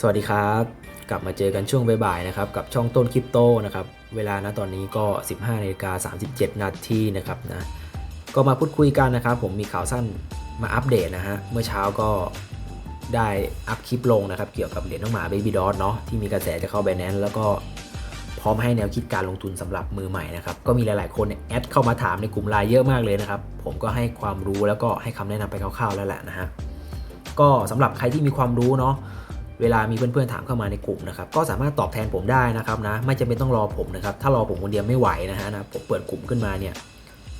สวัสดีครับ กลับมาเจอกันช่วงบ่ายๆนะครับกับช่องต้นคริปโตนะครับเวลาณตอนนี้ก็ 15นาฬิกา37 นาทีนะครับนะก็มาพูดคุยกันนะครับ ผมมีข่าวสั้นมาอัปเดตนะฮะเมื่อเช้าก็ได้อัพคลิปลงนะครับ เกี่ยวกับเหรียญน้องหมา Baby d o t เนาะที่มีกระแสจะเข้า b บ n a n c e แล้วก็พร้อมให้แนวคิดการลงทุนสำหรับมือใหม่นะครับก็มีหลายๆ คนเนี่ยแอดเข้ามาถามในกลุ่มไลน์เยอะมากเลยนะครับ ผมก็ให้ความรู้แล้วก็ให้คำแนะนำไปคร่าวๆแล้วแหละนะฮะก็สำหรับใครที่มีความรู้เนาะ เวลามีเพื่อนๆถามเข้ามาในกลุ่มนะครับก็สามารถตอบแทนผมได้นะครับนะไม่จำเป็นต้องรอผมนะครับถ้ารอผมคนเดียวไม่ไหวนะฮะนะผมเปิดกลุ่มขึ้นมาเนี่ย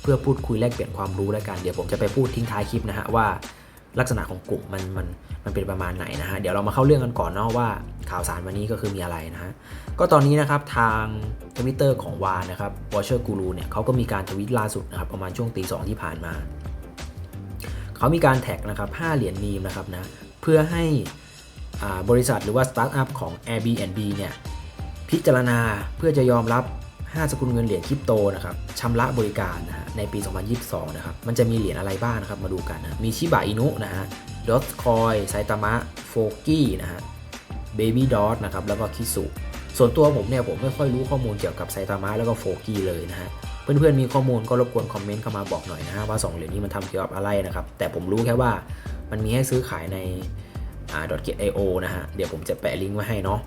เพื่อพูดคุยแลกเปลี่ยนความรู้แล้วกันเดี๋ยวผมจะไปพูดทิ้งท้ายคลิปนะฮะว่าลักษณะของกลุ่มมันมันมันเป็นประมาณไหนนะฮะเดี๋ยวเรามาเข้าเรื่องกันก่อนเนาะว่าข่าวสารวันนี้ก็คือมีอะไรนะฮะก็ตอนนี้นะครับทางทวิตเตอร์ของวานนะครับ Watcher Guru เนี่ยเขาก็มีการทวิตล่าสุดนะครับประมาณช่วงตีสองที่ผ่านมา เขามีการแท็กนะครับ5เหรียญมีมนะครับนะเพื่อให้ บริษัทหรือว่าสตาร์ทอัพของ Airbnb เนี่ยพิจารณาเพื่อจะยอมรับ 5 สกุลเงินเหรียญคริปโตนะครับชำระบริการนะฮะในปี 2022 นะครับ มันจะมีเหรียญอะไรบ้างนะครับ มาดูกันนะมีชิบะอินุนะฮะดอทคอยไซตามะโฟกี้นะฮะเบบี้ดอทนะครับแล้วก็คิสุส่วนตัวผมเนี่ยผมไม่ค่อยรู้ข้อมูลเกี่ยวกับไซตามะแล้วก็โฟกี้เลยนะฮะเพื่อนๆมีข้อมูลก็รบกวนคอมเมนต์เข้ามาบอกหน่อยนะฮะว่า 2 เหรียญนี้มันทำเกี่ยวกับอะไรนะครับแต่ผมรู้แค่ว่ามันมีให้ซื้อขายใน อ่า .get.io นะฮะ เดี๋ยวผมจะแปะลิงก์ไว้ให้เนาะ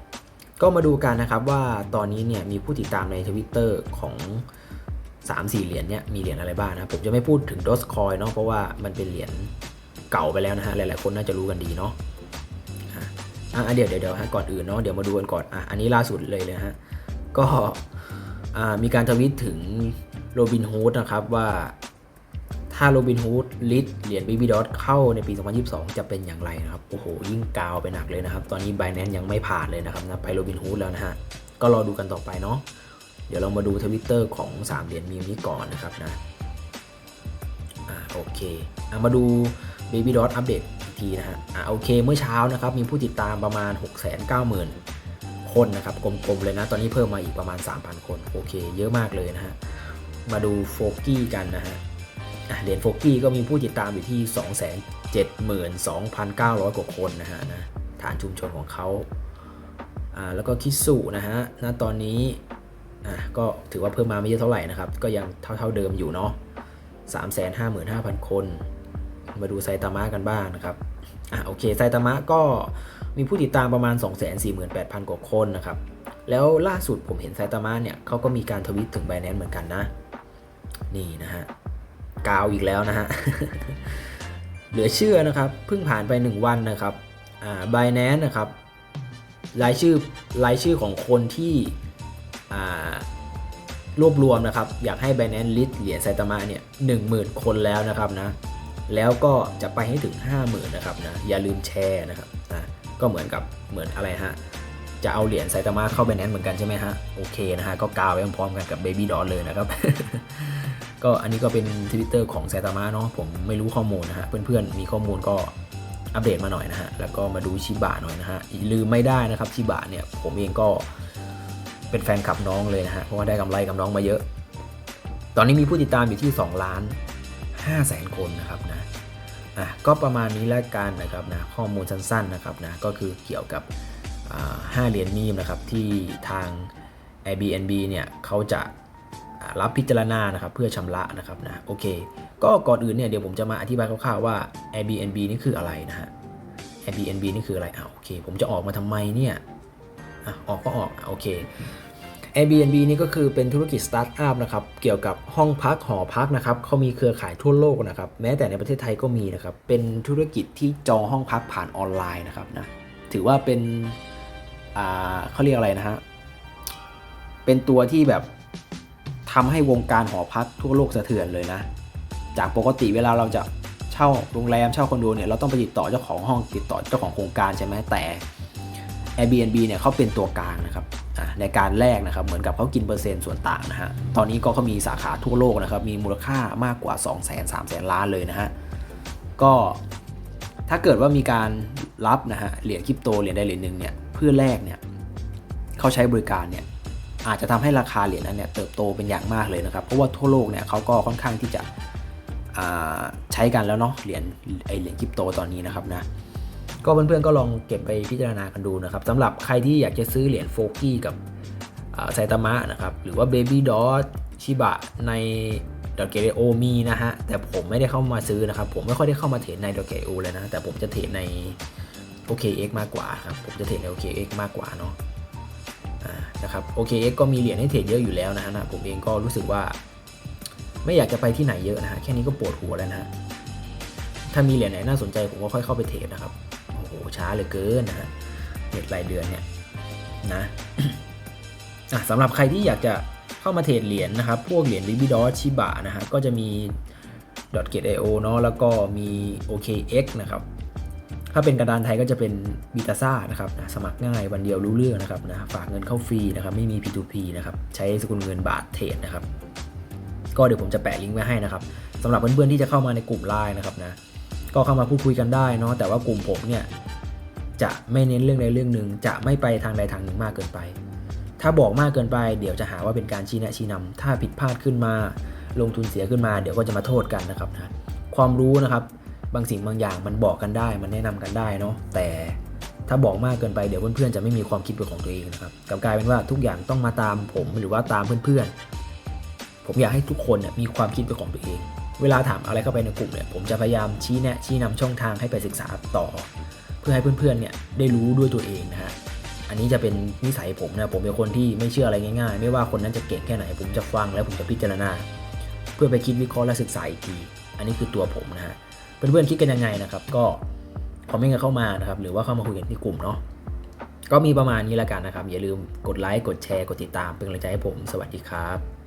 ก็มาดูกันนะครับว่าตอนนี้เนี่ยมีผู้ติดตามในทวิตเตอร์ของ 3-4 เหรียญเนี่ยมีเหรียญอะไรบ้างนะ ผมจะไม่พูดถึง Dogecoin เนาะเพราะว่ามันเป็นเหรียญเก่าไปแล้วนะฮะ หลายๆ คนน่าจะรู้กันดีเนาะอะเดี๋ยวเดี๋ยวฮะก่อนอื่นเนาะเดี๋ยวมาดูกันก่อนอะอันนี้ล่าสุดเลยเลยฮะก็อ่ามีการทวิตถึงโรบินฮูดนะครับว่า ถ้าโรบินฮูดลิสเหรียญ Baby Dot เข้าในปี 2022 จะเป็นอย่างไรนะครับ โอ้โห ยิ่งกาวไปหนักเลยนะครับ ตอนนี้ Binance ยังไม่ผ่านเลยนะครับนะไปโรบินฮูดแล้วนะฮะ ก็รอดูกันต่อไปเนาะ เดี๋ยวเรามาดูทวิตเตอร์ของ 3 เหรียญมีมนี้ก่อนนะครับนะ อ่าโอเคอะมาดู Baby Dot อัปเดตอีกทีนะฮะ อ่าโอเค เมื่อเช้านะครับ มีผู้ติดตามประมาณ 690,000 คนนะครับ กลมๆเลยนะ ตอนนี้เพิ่มมาอีกประมาณ 3,000 คน โอเค เยอะมากเลยนะฮะ มาดูโฟกี้กันนะฮะ เหรียญโฟกี้ก็มีผู้ติดตามอยู่ที่ 272,900 กว่าคนนะฮะนะฐานชุมชนของเขาอ่าแล้วก็คิสุนะฮะณตอนนี้อะก็ถือว่าเพิ่มมาไม่เยอะเท่าไหร่นะครับ ก็ยังเท่าๆเดิมอยู่เนาะ355,000 คน มาดูไซตามะกันบ้างนะครับอะโอเคไซตามะก็มีผู้ติดตามประมาณ 248,000 กว่าคนนะครับ แล้วล่าสุดผมเห็นไซตามะเนี่ยเขาก็มีการทวิตถึง b บ n a n c e เหมือนกันนะ นี่นะฮะ กาวอีกแล้วนะฮะ เหลือเชื่อนะครับ เพิ่งผ่านไป 1 วันนะครับอ่า Binance นะครับ รายชื่อรายชื่อของคนที่อ่ารวบรวมนะครับ อยากให้ Binance list เหรียญไซตามะเนี่ย10,000คนแล้วนะครับนะ แล้วก็จะไปให้ถึง 50,000นะครับนะ อย่าลืมแชร์นะครับนะก็เหมือนกับเหมือนอะไรฮะจะเอาเหรียญไซตามะเข้า Binance เหมือนกันใช่ไหมฮะ โอเคนะฮะ ก็กาวไว้พร้อมกันกับ Baby d o l เลยนะครับ ก็อันนี้ก็เป็นทวิตเตอร์ของไซตามะเนาะผมไม่รู้ข้อมูลนะฮะเพื่อนๆมีข้อมูลก็อัปเดตมาหน่อยนะฮะแล้วก็มาดูชิบะหน่อยนะฮะลืมไม่ได้นะครับชิบะเนี่ยผมเองก็เป็นแฟนคลับน้องเลยนะฮะเพราะว่าได้กำไรกับน้องมาเยอะ ตอนนี้มีผู้ติดตามอยู่ที่ 2 ล้าน5แสนคนนะครับนะอะก็ประมาณนี้แล้วกันนะครับนะข้อมูลสั้นๆนะครับนะก็คือเกี่ยวกับห้าเหรียญมีมนะครับที่ทาง Airbnb เนี่ยเขาจะ รับพิจารณานะครับเพื่อชำระนะครับนะโอเค ก็ก่อนอื่นเนี่ยเดี๋ยวผมจะมาอธิบายคร่าวๆว่า Airbnb นี่คืออะไรนะฮะ Airbnb นี่คืออะไรอ่าโอเค ผมจะออกมาทำไมเนี่ยอะออกก็ออกโอเค Airbnb นี่ก็คือเป็นธุรกิจสตาร์ทอัพนะครับเกี่ยวกับห้องพักหอพักนะครับเขามีเครือข่ายทั่วโลกนะครับแม้แต่ในประเทศไทยก็มีนะครับเป็นธุรกิจที่จองห้องพักผ่านออนไลน์นะครับนะถือว่าเป็นอ่าเขาเรียกอะไรนะฮะเป็นตัวที่แบบ ทำให้วงการหอพักทั่วโลกสะเทือนเลยนะ จากปกติเวลาเราจะเช่าโรงแรมเช่าคอนโดเนี่ยเราต้องไปติดต่อเจ้าของห้องติดต่อเจ้าของโครงการใช่ไหมแต่ Airbnb เนี่ยเขาเป็นตัวกลางนะครับในการแลกนะครับเหมือนกับเขากินเปอร์เซ็นต์ส่วนต่างนะฮะตอนนี้ก็เขามีสาขาทั่วโลกนะครับมีมูลค่ามากกว่า 2 0 0 0 0 0 3 0 0 0 0 ล้านเลยนะฮะก็ถ้าเกิดว่ามีการรับนะฮะเหรียญคริปโตเหรียญใดเหรียญหนึ่งเนี่ยเพื่อแลกเนี่ยเขาใช้บริการเนี่ย อาจจะทำให้ราคาเหรียญนั้นเนี่ยเติบโตเป็นอย่างมากเลยนะครับ เพราะว่าทั่วโลกเนี่ยเขาก็ค่อนข้างที่จะใช้กันแล้วเนาะเหรียญไอเหรียญคริปโตตอนนี้นะครับนะก็เพื่อนๆก็ลองเก็บไปพิจารณากันดูนะครับสำหรับใครที่อยากจะซื้อเหรียญโฟกี้กับไซตามะนะครับหรือว่า Baby d o t ชิบะในดอทเกโอมีนะฮะแต่ผมไม่ได้เข้ามาซื้อนะครับ ผมไม่ค่อยได้เข้ามาเทรดในดอทเกโอเลยนะ แต่ผมจะเทรดใน OKX มากกว่าครับ ผมจะเทรดใน OKX มากกว่าเนาะ นะครับ OKX ก็มีเหรียญให้เทรดเยอะอยู่แล้วนะฮะนะผมเองก็รู้สึกว่า ไม่อยากจะไปที่ไหนเยอะนะฮะแค่นี้ก็ปวดหัวแล้วนะฮะถ้ามีเหรียญไหนน่าสนใจผมก็ค่อยเข้าไปเทรดนะครับโอ้โหช้าเหลือเกินนะฮะเน็ตรายเดือนเนี่ยนะอะสำหรับใครที่อยากจะเข้ามาเทรดเหรียญนะครับ พวกเหรียญ b ิบิดอชิบะนะฮะก็จะมี g a t e io เนาะแล้วก็มี OKX นะครับ ถ้าเป็นกระดานไทยก็จะเป็นบิตาซ่านะครับนะสมัครง่ายวันเดียวรู้เรื่องนะครับนะฝากเงินเข้าฟรีนะครับไม่มี P2P นะครับใช้สกุลเงินบาทเทรดนะครับก็เดี๋ยวผมจะแปะลิงก์ไว้ให้นะครับสำหรับเพื่อนๆที่จะเข้ามาในกลุ่มไลน์นะครับนะก็เข้ามาพูดคุยกันได้เนาะแต่ว่ากลุ่มผมเนี่ยจะไม่เน้นเรื่องใดเรื่องหนึ่งจะไม่ไปทางใดทางหนึ่งมากเกินไป ถ้าบอกมากเกินไป เดี๋ยวจะหาว่าเป็นการชี้แนะชี้นำถ้าผิดพลาดขึ้นมา ลงทุนเสียขึ้นมา เดี๋ยวก็จะมาโทษกันนะครับนะความรู้นะครับ บางสิ่งบางอย่างมันบอกกันได้ มันแนะนำกันได้เนาะแต่ถ้าบอกมากเกินไปเดี๋ยวเพื่อนๆจะไม่มีความคิดเป็นของตัวเองนะครับกลับกลายเป็นว่าทุกอย่างต้องมาตามผมหรือว่าตามเพื่อนๆ ผมอยากให้ทุกคนเนี่ยมีความคิดเป็นของตัวเอง เวลาถามอะไรเข้าไปในกลุ่มเนี่ยผมจะพยายามชี้แนะชี้นำช่องทางให้ไปศึกษาต่อ เพื่อให้เพื่อนๆเนี่ยได้รู้ด้วยตัวเองนะฮะอันนี้จะเป็นนิสัยผมนะผมเป็นคนที่ไม่เชื่ออะไรง่ายๆ ไม่ว่าคนนั้นจะเก่งแค่ไหน ผมจะฟังแล้วผมจะพิจารณา เพื่อไปคิดวิเคราะห์และศึกษาอีกที อันนี้คือตัวผมนะฮะ เพื่อนๆคิดกันยังไงนะครับ ก็คอมเมนต์กันเข้ามานะครับ หรือว่าเข้ามาคุยกันที่กลุ่มเนาะก็มีประมาณนี้ละกันนะครับ อย่าลืมกดไลค์กดแชร์กดติดตามเป็นกำลังใจให้ผมสวัสดีครับ